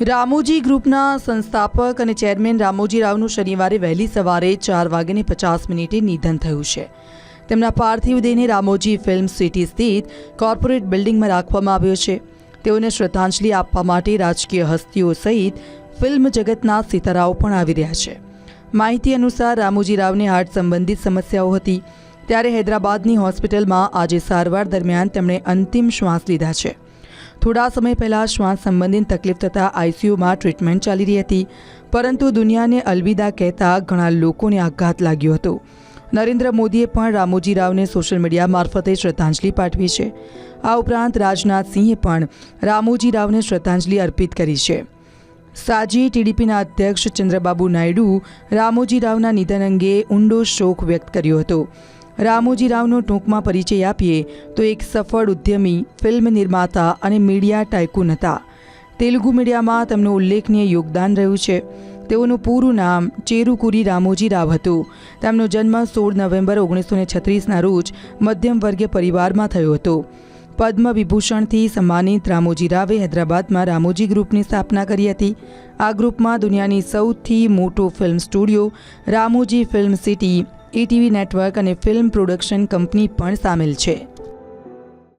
રામોજી ગ્રુપના સંસ્થાપક અને ચેરમેન રામોજી રાવનું શનિવારે વહેલી સવારે ચાર વાગ્યાને પચાસ મિનિટે નિધન થયું છે. તેમના પાર્થિવ દેહને રામોજી ફિલ્મ સિટી સ્થિત કોર્પોરેટ બિલ્ડિંગમાં રાખવામાં આવ્યો છે. તેઓને શ્રદ્ધાંજલિ આપવા માટે રાજકીય હસ્તીઓ સહિત ફિલ્મ જગતના સિતારાઓ પણ આવી રહ્યા છે. માહિતી અનુસાર રામોજી રાવને હાર્ટ સંબંધિત સમસ્યાઓ હતી. ત્યારે હૈદરાબાદની હોસ્પિટલમાં આજે સારવાર દરમિયાન તેમણે અંતિમ શ્વાસ લીધા છે. થોડા સમય પહેલાં શ્વાસ સંબંધિત તકલીફ થતાં આઈસીયુમાં ટ્રીટમેન્ટ ચાલી રહી હતી. પરંતુ દુનિયાને અલવિદા કહેતા ઘણા લોકોને આઘાત લાગ્યો હતો. નરેન્દ્ર મોદીએ પણ રામોજી રાવને સોશિયલ મીડિયા મારફતે શ્રદ્ધાંજલિ પાઠવી છે. આ ઉપરાંત રાજનાથસિંહે પણ રામોજી રાવને શ્રદ્ધાંજલિ અર્પિત કરી છે. સાજી ટીડીપીના અધ્યક્ષ ચંદ્રબાબુ નાયડુ રામોજી રાવના નિધન અંગે ઊંડો શોક વ્યક્ત કર્યો હતો. રામોજી રાવનો ટૂંકમાં પરિચય આપીએ તો એક સફળ ઉદ્યમી, ફિલ્મ નિર્માતા અને મીડિયા ટાઇકુન હતા. તેલુગુ મીડિયામાં તેમનું ઉલ્લેખનીય યોગદાન રહ્યું છે. તેઓનું પૂરું નામ ચેરુકુરી રામોજી રાવ હતું. તેમનો જન્મ સોળ નવેમ્બર ઓગણીસો ને છત્રીસના રોજ મધ્યમ વર્ગીય પરિવારમાં થયો હતો. પદ્મ વિભૂષણથી સન્માનિત રામોજી રાવે હૈદરાબાદમાં રામોજી ગ્રુપની સ્થાપના કરી હતી. આ ગ્રુપમાં દુનિયાની સૌથી મોટો film studio, Ramoji film city ETV network અને ફિલ્મ પ્રોડક્શન કંપની પણ સામેલ છે.